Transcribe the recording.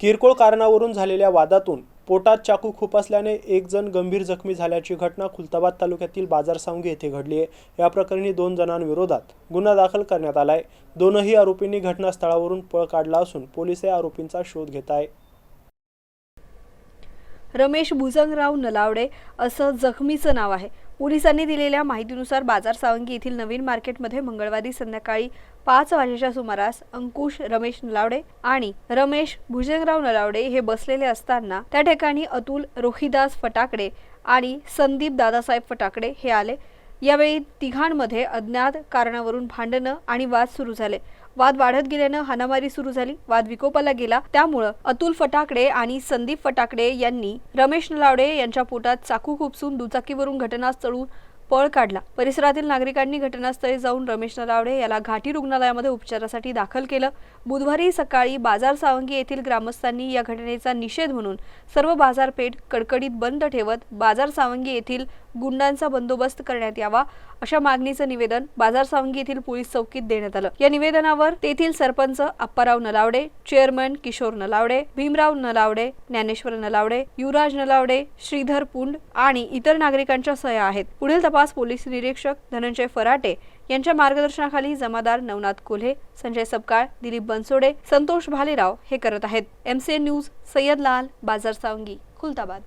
किरकोळ कारणावरून झालेल्या वादातून पोटात चाकू खुपसल्याने एक जण गंभीर जखमी झाल्याची घटना खुलताबाद तालुक्यातील बाजारसावंगी येथे घडली आहे. या प्रकरणी दोन जणांविरोधात गुन्हा दाखल करण्यात आला आहे दोनही आरोपींनी घटनास्थळावरून पळ काढला असून पोलीस या आरोपींचा शोध घेत आहे. रमेश भुजंगराव नलावडे असं जखमीचं नाव आहे. पोलिसांनी दिलेल्या माहितीनुसार बाजार सावंगी येथील नवीन मार्केटमध्ये मंगळवारी संध्याकाळी पाच वाजेच्या सुमारास अंकुश रमेश नलावडे आणि रमेश भुजंगराव नलावडे हे बसलेले असताना त्या ठिकाणी अतुल रोहिदास फटाकडे आणि संदीप दादासाहेब फटाकडे हे आले. यावेळी तिघांमध्ये अज्ञात कारणावरून भांडणं आणि वाद सुरू झाले. वाद वाढत गेल्यानं हाणामारी सुरू झाली. वाद विकोपाला गेला. त्यामुळं अतुल फटाकडे आणि संदीप फटाकडे यांनी रमेश नलावडे यांच्या पोटात चाकू खुपसून दुचाकीवरून घटनास्थळून पळ काढला. परिसरातील नागरिकांनी घटनास्थळी जाऊन रमेश नलावडे याला घाटी रुग्णालयामध्ये उपचारासाठी दाखल केलं. बुधवारी सकाळी बाजार सावंगी येथील ग्रामस्थांनी या घटनेचा निषेध म्हणून सर्व बाजारपेठ कडकडीत बंद ठेवत बाजार सावंगी येथील गुंडांचा बंदोबस्त करण्यात यावा अशा मागणीचं निवेदन बाजार सावंगी येथील पोलीस चौकीत देण्यात आलं. या निवेदनावर तेथील सरपंच अप्पाराव नलावडे चेअरमन किशोर नलावडे भीमराव नलावडे ज्ञानेश्वर नलावडे युवराज नलावडे श्रीधर पुंड आणि इतर नागरिकांच्या सह्या आहेत. पुढील तपास पोलीस निरीक्षक धनंजय फराटे यांच्या मार्गदर्शनाखाली जमादार नवनाथ कोल्हे संजय सपकाळ दिलीप बनसोडे संतोष भालेराव हे करत आहेत. एमसीएन न्यूज सय्यद लाल बाजार सावंगी खुलताबाद.